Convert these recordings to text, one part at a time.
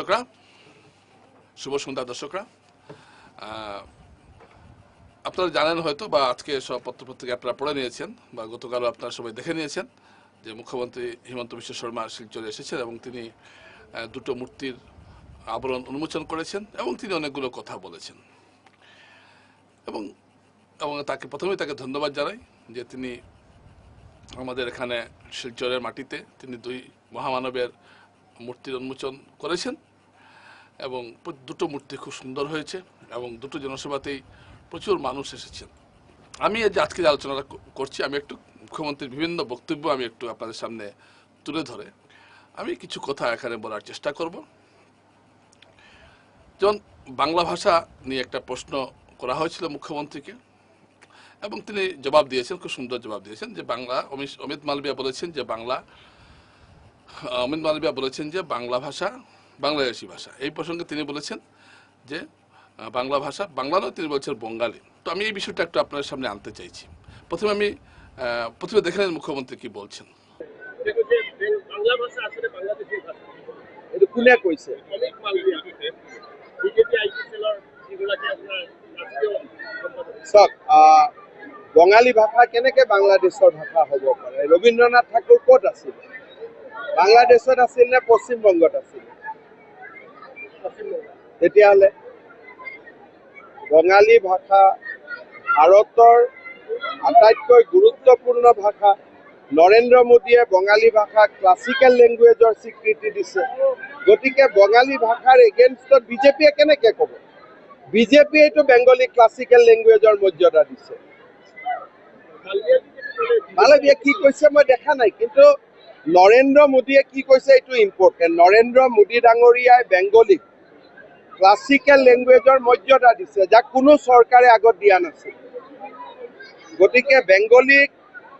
দর্শকরা, শুভ সন্ধ্যা দর্শকরা। আপনারা জানেন হয়তো বা আজকে সব পত্রপত্রিকা আপনারা পড়ে নিয়েছেন বা গতকালও আপনারা সবাই দেখে নিয়েছেন যে মুখ্যমন্ত্রী হিমন্ত বিশ্ব শর্মা শিলচরে এসেছেন এবং তিনি দুটো মূর্তির আবরণ উন্মোচন করেছেন এবং তিনি অনেকগুলো কথা বলেছেন। এবং এবং তাকে প্রথমেই তাকে ধন্যবাদ জানাই যে তিনি আমাদের এখানে শিলচরের মাটিতে তিনি দুই মহামানবের মূর্তির উন্মোচন করেছেন। এবং দুটো মূর্তি খুব সুন্দর হয়েছে এবং দুটো জনসভাতেই প্রচুর মানুষ এসেছেন। আমি যে আজকে আলোচনাটা করছি, আমি একটু মুখ্যমন্ত্রীর বিভিন্ন বক্তব্য আমি একটু আপনাদের সামনে তুলে ধরে। আমি কিছু কথা এখানে বলার চেষ্টা করব। যেমন বাংলা ভাষা নিয়ে একটা প্রশ্ন করা হয়েছিল মুখ্যমন্ত্রীকে, এবং তিনি জবাব দিয়েছেন, খুব সুন্দর জবাব দিয়েছেন, যে বাংলা অমিত মালবিয়া বলেছেন যে বাংলা অমিত মালবিয়া বলেছেন যে বাংলা ভাষা বাংলাদেশি ভাষা। এই প্রসঙ্গে তিনি বলেছেন যে বাংলা ভাষা বাংলা নয় তিনি বলছেন বঙ্গালী। তো আমি এই বিষয়টা একটু আপনার সামনে আনতে চাইছি। প্রথমে আমি প্রথমে দেখে নেন মুখ্যমন্ত্রী কি বলছেন। দেখো যে বেং- বাংলা ভাষা আসলে বাংলাদেশের ভাষা। এইটো কোনে অনেক মালবী বিজেপি বঙালী ভাষা কেনেকে বাংলাদেশৰ ভাষা হ'ব পাৰে? ৰবীন্দ্ৰনাথ ঠাকুৰ ক'ত আছিল? বাংলাদেশত আছিল নে পশ্চিমবংগত আছিল? তেতিয়াহ'লে বঙালী ভাষা ভাৰতৰ আটাইতকৈ গুৰুত্বপূৰ্ণ ভাষা। নৰেন্দ্ৰ মোদীয়ে বঙালী ভাষাক ক্লাছিকেল লেংগুৱেজৰ স্বীকৃতি দিছে। গতিকে বঙালী ভাষাৰ এগেইনষ্টত বিজেপিয়ে কেনেকে ক'ব? বিজেপিয়ে এইটো বেংগলী ক্লাছিকেল লেংগুৱেজৰ মৰ্যাদা দিছে। মালৱীয়ে কি কৈছে মই দেখা নাই, কিন্তু নৰেন্দ্ৰ মোদীয়ে কি কৈছে এইটো ইম্পৰ্টেণ্ট নৰেন্দ্ৰ মোদী ডাঙৰীয়াই বেংগলীক ক্লাছিকেল লেংগুৱেজৰ মৰ্যাদা দিছে, যাক কোনো চৰকাৰে আগত দিয়া নাছিল। গতিকে বেংগলীক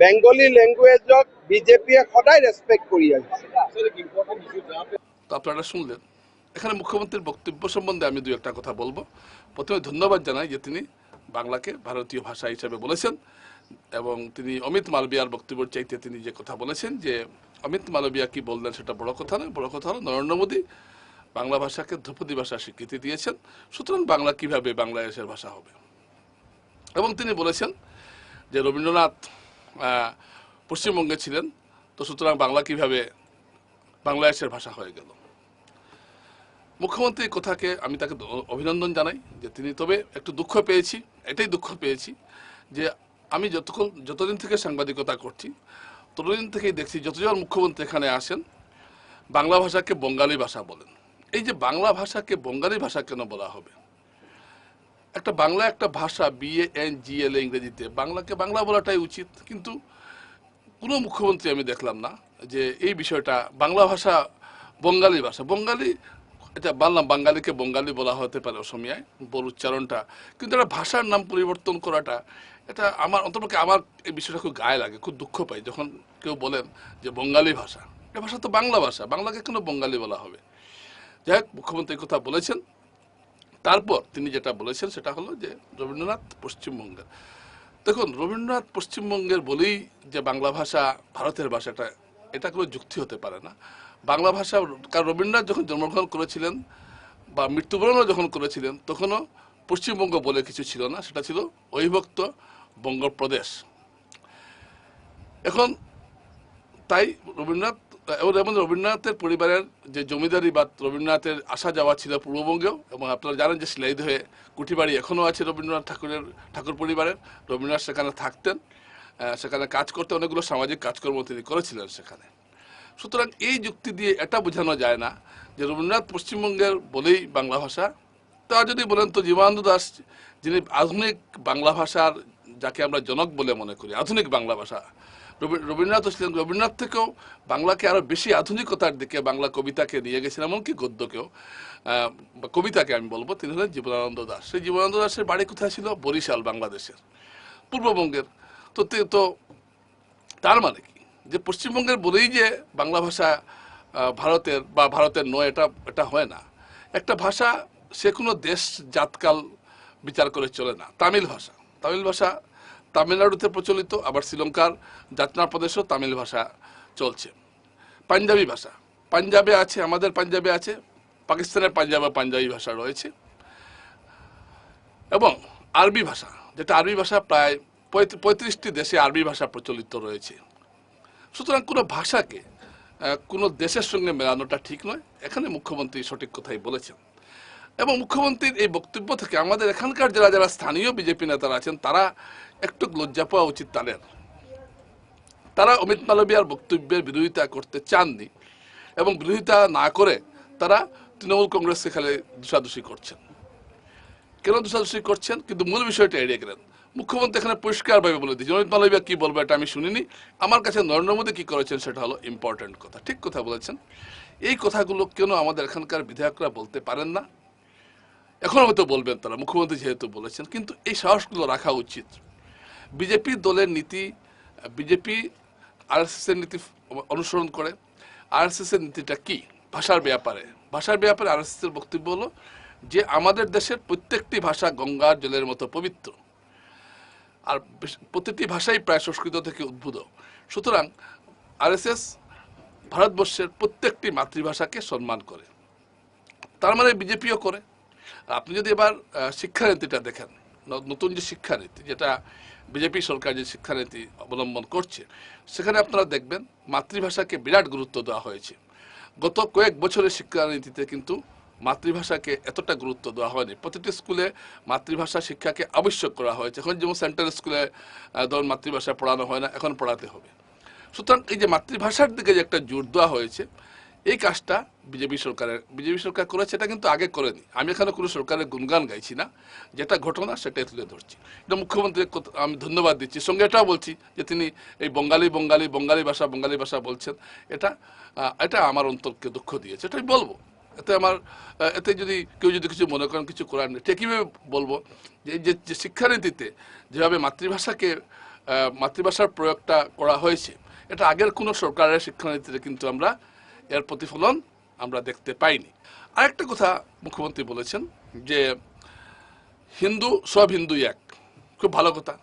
বেংগলী লেংগুৱেজক বিজেপিয়ে সদায় ইম্পৰ্টেণ্ট ইছ্যু যা তো আপনারা শুনলেন। এখানে মুখ্যমন্ত্রীর বক্তব্য সম্বন্ধে আমি দুই একটা কথা বলব। প্রথমে ধন্যবাদ জানাই যে তিনি বাংলাকে ভারতীয় ভাষা হিসেবে বলেছেন এবং তিনি অমিত মালবিয়ার বক্তব্যের চাইতে তিনি যে কথা বলেছেন যে, অমিত মালবিয়া কি বললেন সেটা বড় কথা নয়, বড় কথা হলো নরেন্দ্র মোদী বাংলা ভাষাকে ধ্রুপদী ভাষা স্বীকৃতি দিয়েছেন। সুতরাং বাংলা কীভাবে বাংলাদেশের ভাষা হবে? এবং তিনি বলেছেন যে রবীন্দ্রনাথ পশ্চিমবঙ্গে ছিলেন, তো সুতরাং বাংলা কীভাবে বাংলাদেশের ভাষা হয়ে গেল। মুখ্যমন্ত্রীর কথাকে, আমি তাকে অভিনন্দন জানাই যে তিনি তবে একটু দুঃখ পেয়েছি, এটাই দুঃখ পেয়েছি যে আমি যতক্ষণ, যতদিন থেকে সাংবাদিকতা করছি, ততদিন থেকেই দেখছি যতজন মুখ্যমন্ত্রী এখানে আসেন, বাংলা ভাষাকে বঙ্গালী ভাষা বলেন। এই যে বাংলা ভাষাকে বঙ্গালী ভাষা কেন বলা হবে? একটা বাংলা একটা ভাষা বিএ এন জি এল ইংরেজিতে। বাংলাকে বাংলা বলাটাই উচিত, কিন্তু কোনো মুখ্যমন্ত্রী আমি দেখলাম না যে এই বিষয়টা বাংলা ভাষা, বঙ্গালী ভাষা। বঙ্গালী, এটা বললাম, বাঙালিকে বঙ্গালী বলা হতে পারে অসমিয়ায়, বল উচ্চারণটা। কিন্তু একটা ভাষার নাম পরিবর্তন করাটা, এটা আমার অন্তপক্ষে আমার এই বিষয়টা খুব গায়ে লাগে, খুব দুঃখ পাই। যখন কেউ বলেন যে বঙ্গালী ভাষা এ ভাষা তো বাংলা ভাষা, বাংলাকে কেন বঙ্গালী বলা হবে? যাই হোক মুখ্যমন্ত্রী কথা বলেছেন। তারপর তিনি যেটা বলেছেন সেটা হলো যে, রবীন্দ্রনাথ পশ্চিমবঙ্গের। দেখুন, রবীন্দ্রনাথ পশ্চিমবঙ্গের বলেই যে বাংলা ভাষা ভারতের ভাষাটা, এটা কোনো যুক্তি হতে পারে না। বাংলা ভাষা, কারণ রবীন্দ্রনাথ যখন জন্মগ্রহণ করেছিলেন বা মৃত্যুবরণও যখন করেছিলেন, তখনও পশ্চিমবঙ্গ বলে কিছু ছিল না। সেটা ছিল অবিভক্ত বঙ্গপ্রদেশ। এখন তাই রবীন্দ্রনাথ এবং রবীন্দ্রনাথের পরিবারের যে জমিদারি বা রবীন্দ্রনাথের আসা যাওয়া ছিল পূর্ববঙ্গেও, এবং আপনারা জানেন যে সিলাইদ হয়ে কুঠিবাড়ি এখনও আছে রবীন্দ্রনাথ ঠাকুরের, ঠাকুর পরিবারের। রবীন্দ্রনাথ সেখানে থাকতেন সেখানে কাজ করতে অনেকগুলো সামাজিক কাজকর্ম তিনি করেছিলেন সেখানে। সুতরাং এই যুক্তি দিয়ে এটা বোঝানো যায় না যে রবীন্দ্রনাথ পশ্চিমবঙ্গের বলেই বাংলা ভাষা। তা যদি বলেন তো জীবানন্দ দাস, যিনি আধুনিক বাংলা ভাষার, যাকে আমরা জনক বলে মনে করি, আধুনিক বাংলা ভাষা রবী- রবীন্দ্রনাথ ছিলেন রবীন্দ্রনাথ থেকেও বাংলাকে আরও বেশি আধুনিকতার দিকে বাংলা কবিতাকে নিয়ে গেছেন এমনকি গদ্যকেও। কবিতাকে আমি বলব, তিনি হলেন জীবনানন্দ দাস। সেই জীবনানন্দ দাসের বাড়ি কোথায় ছিল? বরিশাল, বাংলাদেশের। পূর্ববঙ্গের। তে- তো তার মানে কি? যে পশ্চিমবঙ্গের বলেই যে বাংলা ভাষা ভারতের বা ভারতের নয়, এটা এটা হয় না। একটা ভাষা, সে কোনো দেশ, জাতকাল বিচার করে চলে না। তামিল ভাষা। তামিল ভাষা তামিলনাড়ুতে প্রচলিত, আবার শ্রীলঙ্কার যাত্রা প্রদেশেও তামিল ভাষা চলছে। পাঞ্জাবি ভাষা। পাঞ্জাবে আছে, আমাদের পাঞ্জাবে আছে, পাকিস্তানের পাঞ্জাবে পাঞ্জাবি ভাষা রয়েছে। এবং আরবি ভাষা, যেটা আরবি ভাষা প্রায় পঁয়ত- পঁয়ত্রিশটি দেশে আরবি ভাষা প্রচলিত রয়েছে। সুতরাং কোনো ভাষাকে কোনো দেশের সঙ্গে মেলানোটা ঠিক নয়। এখানে মুখ্যমন্ত্রী সঠিক কথাই বলেছেন। এবং মুখ্যমন্ত্রীর এই বক্তব্য থেকে আমাদের এখানকার যারা যারা স্থানীয় বিজেপি নেতারা আছেন, তারা একটু লজ্জা পাওয়া উচিত তাদের। তারা অমিত মালবিয়ার বক্তব্যের বিরোধিতা করতে চাননি এবং বিরোধিতা না করে তারা তৃণমূল কংগ্রেসকে খালি দোষাদোষি করছেন। কেন দোষাদোষি করছেন? কিন্তু মূল বিষয়টা এড়িয়ে গেলেন। মুখ্যমন্ত্রী এখানে পরিষ্কারভাবে বলে দিয়েছেন, অমিত মালবিয়া কি বলব এটা আমি শুনিনি। আমার কাছে নরেন্দ্র মোদী কী করেছেন সেটা হলো ইম্পর্টেন্ট কথা। ঠিক কথা বলেছেন। এই কথাগুলো কেন আমাদের এখানকার বিধায়করা বলতে পারেন না? এখন হয়তো বলবেন তারা, মুখ্যমন্ত্রী যেহেতু বলেছেন, কিন্তু এই সাহসগুলো রাখা উচিত। বিজেপি দলের নীতি, বিজেপি আরএসএস এর নীতি অনুসরণ করে। আরএসএস এর নীতিটা কি? ভাষার ব্যাপারে। ভাষার ব্যাপারে আরএসএস এর বক্তব্য হলো যে, আমাদের দেশের প্রত্যেকটি ভাষা গঙ্গার জলের মতো পবিত্র। আর প্রতিটি ভাষাই প্রায় সংস্কৃত থেকে উদ্ভূত। সুতরাং আরএসএস ভারতবর্ষের প্রত্যেকটি মাতৃভাষাকে সম্মান করে। তার মানে বিজেপিও করে। আর আপনি যদি এবার শিক্ষানীতিটা দেখেন নতুন যে শিক্ষানীতি, যেটা বিজেপি সরকার যে শিক্ষানীতি অবলম্বন করছে, সেখানে আপনারা দেখবেন মাতৃভাষাকে বিরাট গুরুত্ব দেওয়া হয়েছে। গত কয়েক বছরের শিক্ষানীতিতে কিন্তু মাতৃভাষাকে এতটা গুরুত্ব দেওয়া হয়নি। প্রতিটি স্কুলে মাতৃভাষা শিক্ষাকে আবশ্যক করা হয়েছে। এখন যেমন সেন্ট্রাল স্কুলে ধরুন মাতৃভাষা পড়ানো হয় না, এখন পড়াতে হবে। সুতরাং এই যে মাতৃভাষার দিকে যে একটা জোর দেওয়া হয়েছে এই কাজটা বিজেপি সরকারের, বিজেপি সরকার করেছে, এটা কিন্তু আগে করেনি। আমি এখানে কোনো সরকারের গুণগান গাইছি না। যেটা ঘটনা, সেটাই তুলে ধরছি। এটা মুখ্যমন্ত্রীকে কত- আমি ধন্যবাদ দিচ্ছি। সঙ্গে এটাও বলছি যে তিনি এই বঙ্গালী বঙ্গালী বঙ্গালী ভাষা বঙ্গালী ভাষা বলছেন। এটা এটা আমার অন্তরকে দুঃখ দিয়েছে। এটাই বলব। এতে আমার এতে যদি কেউ যদি কিছু মনে করেন, কিছু করার নেই। ঠিক কীভাবে বলব যে যে শিক্ষানীতিতে যেভাবে মাতৃভাষাকে মাতৃভাষার প্রয়োগটা করা হয়েছে, এটা আগের কোনো সরকারের শিক্ষানীতিতে কিন্তু আমরা এর প্রতিফলন আমরা দেখতে পাইনি। আরেকটা কথা মুখ্যমন্ত্রী বলেছেন যে হিন্দু, সব হিন্দুই এক। খুব ভালো কথা।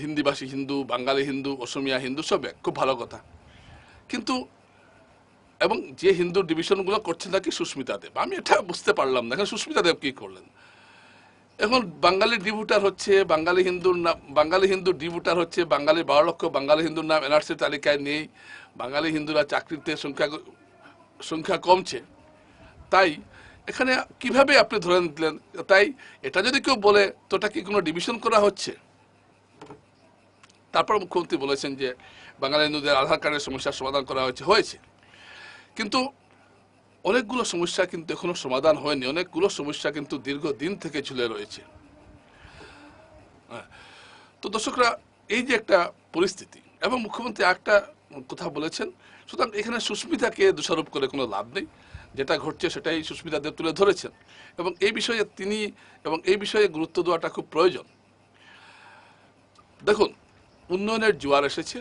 হিন্দিভাষী হিন্দু, বাঙালি হিন্দু, অসমিয়া হিন্দু সব এক। খুব ভালো কথা। কিন্তু এবং যে হিন্দু ডিভিশনগুলো করছেন নাকি সুস্মিতা দেব, আমি এটা বুঝতে পারলাম না। সুস্মিতা দেব কি করলেন? এখন বাঙালি ডিভোটার হচ্ছে বাঙালি হিন্দুর নাম, বাঙালি হিন্দু ডিভোটার হচ্ছে বাঙালি বারো লক্ষ বাঙালি হিন্দুর নাম এনআরসি তালিকায় নেই। বাঙালি হিন্দুরা চাকরিতে সংখ্যা সংখ্যা কমছে। তাই এখানে কীভাবে আপনি ধরে নিলেন? তাই এটা যদি কেউ বলে, তো এটা কি কোনো ডিভিশন করা হচ্ছে? তারপর মুখ্যমন্ত্রী বলেছেন যে বাঙালি হিন্দুদের আধার কার্ডের সমস্যার সমাধান করা হয়েছে হয়েছে। কিন্তু অনেকগুলো সমস্যা কিন্তু এখনও সমাধান হয়নি। অনেকগুলো সমস্যা কিন্তু দীর্ঘদিন থেকে ঝুলে রয়েছে। হ্যাঁ। তো দর্শকরা, এই যে একটা পরিস্থিতি, এবং মুখ্যমন্ত্রী একটা কথা বলেছেন, সুতরাং এখানে সুস্মিতাকে দোষারোপ করে কোনো লাভ নেই। যেটা ঘটছে সেটাই সুস্মিতা দেব তুলে ধরেছেন। এবং এই বিষয়ে তিনি, এবং এই বিষয়ে গুরুত্ব দেওয়াটা খুব প্রয়োজন। দেখুন, উন্নয়নের জোয়ার এসেছে।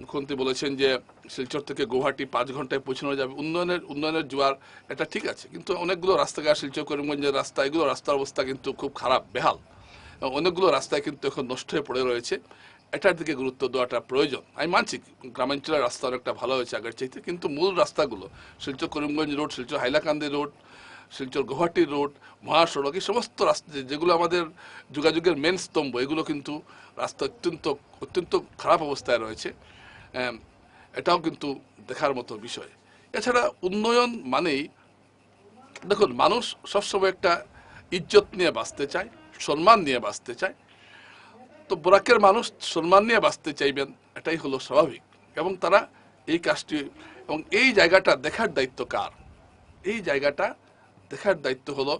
মুখ্যমন্ত্রী বলেছেন যে শিলচর থেকে গুয়াহাটি পাঁচ ঘন্টায় পৌঁছানো যাবে। উন্নয়নের উন্নয়নের জোয়ার এটা ঠিক আছে, কিন্তু অনেকগুলো রাস্তাঘাট, শিলচর, করিমগঞ্জের রাস্তা, এগুলো রাস্তার অবস্থা কিন্তু খুব খারাপ, বেহাল। অনেকগুলো রাস্তায় কিন্তু এখন নষ্ট হয়ে পড়ে রয়েছে। এটার দিকে গুরুত্ব দেওয়াটা প্রয়োজন। আমি মানছি গ্রামাঞ্চলের রাস্তা অনেকটা ভালো হয়েছে আগের চাইতে, কিন্তু মূল রাস্তাগুলো, Silchar, Karimganj road, Silchar Hailakandi road, Silchar Guwahati road, মহাসড়ক, এই সমস্ত রাস্তা যেগুলো আমাদের যোগাযোগের মেন স্তম্ভ, এগুলো কিন্তু রাস্তা অত্যন্ত অত্যন্ত খারাপ অবস্থায় রয়েছে। এটাও কিন্তু দেখার মতো বিষয়। এছাড়া উন্নয়ন মানেই, দেখুন, মানুষ সবসময় একটা ইজ্জত নিয়ে বাঁচতে চায়, সম্মান নিয়ে বাঁচতে চায়। তো বোরাকের মানুষ সম্মান নিয়ে বাঁচতে চাইবেন, এটাই হলো স্বাভাবিক। এবং তারা এই কাজটি, এবং এই জায়গাটা দেখার দায়িত্ব কার? এই জায়গাটা দেখার দায়িত্ব হলো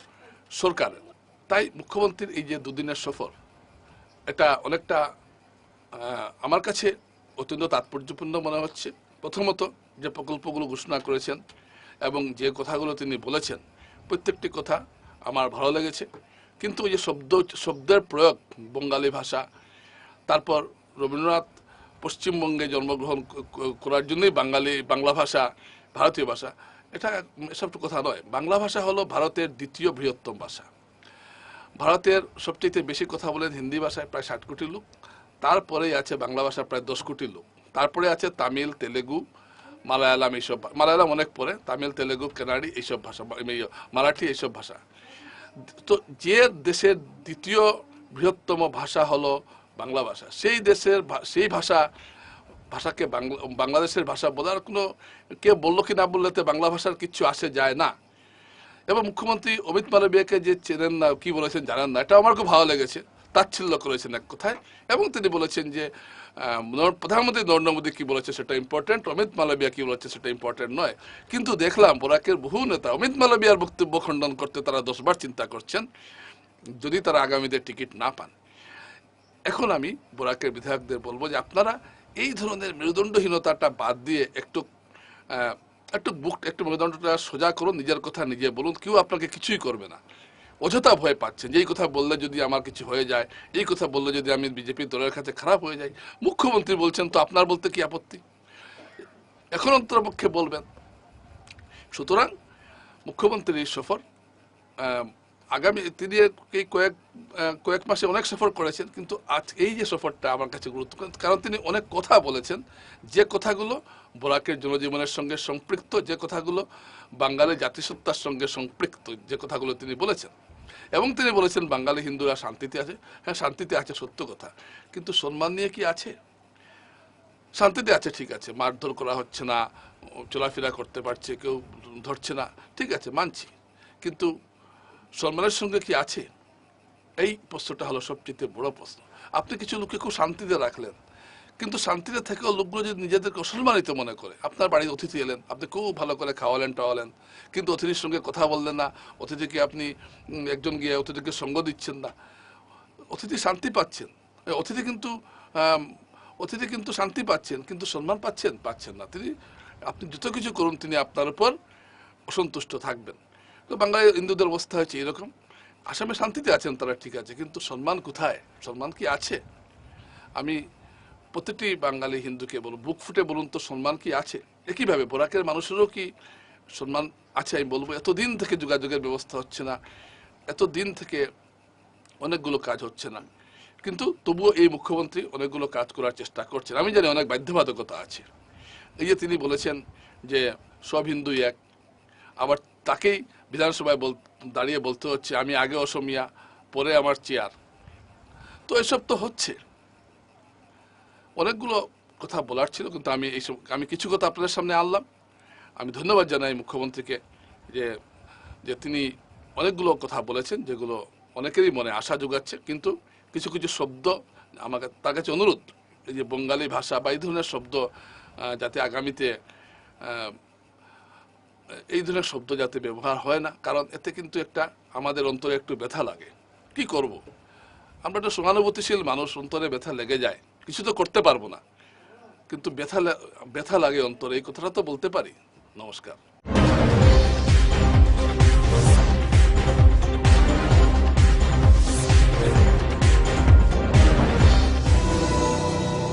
সরকারের। তাই মুখ্যমন্ত্রীর এই যে দুদিনের সফর, এটা অনেকটা আমার কাছে অত্যন্ত তাৎপর্যপূর্ণ মনে হচ্ছে। প্রথমত যে প্রকল্পগুলো ঘোষণা করেছেন এবং যে কথাগুলো তিনি বলেছেন, প্রত্যেকটি কথা আমার ভালো লেগেছে। কিন্তু ওই যে শব্দ, শব্দের প্রয়োগ বঙ্গালী ভাষা, তারপর রবীন্দ্রনাথ পশ্চিমবঙ্গে জন্মগ্রহণ করার জন্যই বাঙালি, বাংলা ভাষা, ভারতীয় ভাষা, এটা এসব কথা নয়। বাংলা ভাষা হলো ভারতের দ্বিতীয় বৃহত্তম ভাষা। ভারতের সবচেয়ে বেশি কথা বলেন হিন্দি ভাষায় প্রায় ষাট কোটি লোক। তারপরেই আছে বাংলা ভাষা প্রায় দশ কোটি লোক। তারপরে আছে তামিল, তেলেগু, মালায়ালাম এইসব মালায়ালাম অনেক পরে, তামিল, তেলেগু, কানাডি এইসব ভাষা মারাঠি এইসব ভাষা। তো যে দেশের দ্বিতীয় বৃহত্তম ভাষা হলো বাংলা ভাষা, সেই দেশের সেই ভাষা, ভাষাকে বাংলা, বাংলাদেশের ভাষা বলার কোনো কে বলল কি না বললে বাংলা ভাষার কিছু আসে যায় না। এবং মুখ্যমন্ত্রী অমিত মালবিয়াকে যে চেনেন না, কি বলেছেন জানেন না এটা আমার খুব ভালো লেগেছে। তাচ্ছিল্য করেছেন এক কথায়। এবং তিনি বলেছেন যে প্রধানমন্ত্রী নরেন্দ্র মোদী কি বলেছে সেটা ইম্পর্টেন্ট অমিত মালবিয়া কি বলেছে সেটা ইম্পর্টেন্ট নয়। কিন্তু দেখলাম বোরাকের বহু নেতা অমিত মালবিয়ার বক্তব্য খণ্ডন করতে তারা দশবার চিন্তা করছেন, যদি তারা আগামীদের টিকিট না পান। এখন আমি বোরাকের বিধায়কদের বলব যে, আপনারা এই ধরনের মেরুদণ্ডহীনতাটা বাদ দিয়ে একটু একটু বুক, একটু মেরুদণ্ডটা সোজা করুন, নিজের কথা নিজে বলুন, কেউ আপনাকে কিছুই করবে না। অযথা ভয় পাচ্ছেন, যে এই কথা বললে যদি আমার কিছু হয়ে যায়, এই কথা বললে যদি আমি বিজেপি দলের কাছে খারাপ হয়ে যাই। মুখ্যমন্ত্রী বলছেন তো আপনার বলতে কি আপত্তি? এখন অন্তরপক্ষে বলবেন। সুতরাং মুখ্যমন্ত্রীর সফর আগামী তিনি কয়েক কয়েক মাসে অনেক সফর করেছেন, কিন্তু আজ এই যে সফরটা আমার কাছে গুরুত্বপূর্ণ, কারণ তিনি অনেক কথা বলেছেন। যে কথাগুলো বরাকের জনজীবনের সঙ্গে সম্পৃক্ত, যে কথাগুলো বাঙালির জাতিসত্তার সঙ্গে সম্পৃক্ত, যে কথাগুলো তিনি বলেছেন। এবং তিনি বলেছেন বাঙালি হিন্দুরা শান্তিতে আছে। হ্যাঁ শান্তিতে আছে, সত্য কথা। কিন্তু সম্মান নিয়ে কি আছে? শান্তিতে আছে, ঠিক আছে। মারধর করা হচ্ছে না, চলাফেরা করতে পারছে, কেউ ধরছে না, ঠিক আছে, মানছি। কিন্তু সম্মানের সঙ্গে কি আছে? এই প্রশ্নটা হলো সবচেয়ে বড় প্রশ্ন। আপনি কিছু লোককে খুব শান্তিতে রাখলেন। কিন্তু শান্তিতে থেকেও লোকগুলো যদি নিজেদেরকে অসম্মানিত মনে করে, আপনার বাড়ির অতিথি এলেন, আপনি খুব ভালো করে খাওয়ালেন, টাওয়ালেন, কিন্তু অতিথির সঙ্গে কথা বললেন না, অতিথিকে আপনি একজন গিয়ে অতিথিকে সঙ্গ দিচ্ছেন না, অতিথি শান্তি পাচ্ছেন অতিথি কিন্তু অতিথি কিন্তু শান্তি পাচ্ছেন, কিন্তু সম্মান পাচ্ছেন পাচ্ছেন না, তিনি, আপনি যত কিছু করুন, তিনি আপনার উপর অসন্তুষ্ট থাকবেন। তো বাঙালি হিন্দুদের অবস্থা হয়েছে এরকম, আসামে শান্তিতে আছেন তারা, ঠিক আছে, কিন্তু সম্মান কোথায়? সম্মান কি আছে? আমি প্রতিটি বাঙালি হিন্দুকে বলুন, বুক ফুটে বলুন তো সম্মান কি আছে? একইভাবে বোরাকের মানুষেরও কি সম্মান আছে আমি বলব? এতদিন থেকে যোগাযোগের ব্যবস্থা হচ্ছে না, এতদিন থেকে অনেকগুলো কাজ হচ্ছে না। কিন্তু তবুও এই মুখ্যমন্ত্রী অনেকগুলো কাজ করার চেষ্টা করছেন। আমি জানি অনেক বাধ্যবাধকতা আছে। এই যে তিনি বলেছেন যে সব হিন্দু এক, আবার তাকেই বিধানসভায় বল দাঁড়িয়ে বলতে হচ্ছে, আমি আগে অসমিয়া, পরে আমার চেয়ার। তো এসব তো হচ্ছে। অনেকগুলো কথা বলার ছিল, কিন্তু আমি এইসব আমি কিছু কথা আপনাদের সামনে আনলাম। আমি ধন্যবাদ জানাই মুখ্যমন্ত্রীকে যে যে তিনি অনেকগুলো কথা বলেছেন, যেগুলো অনেকেরই মনে আশা যোগাচ্ছে, কিন্তু কিছু কিছু শব্দ আমাকে, তার কাছে অনুরোধ, এই যে বঙ্গালী ভাষা বা এই ধরনের শব্দ যাতে আগামীতে এই ধরনের শব্দ যাতে ব্যবহার হয় না, কারণ এতে কিন্তু একটা আমাদের অন্তরে একটু ব্যথা লাগে। কি করব? আমরা একটা সহানুভূতিশীল মানুষ, অন্তরে ব্যথা লেগে যায়। কিছু তো করতে পারব না। কিন্তু ব্যথা ব্যথা লাগে অন্তরে, এই কথাটা তো বলতে পারি। নমস্কার।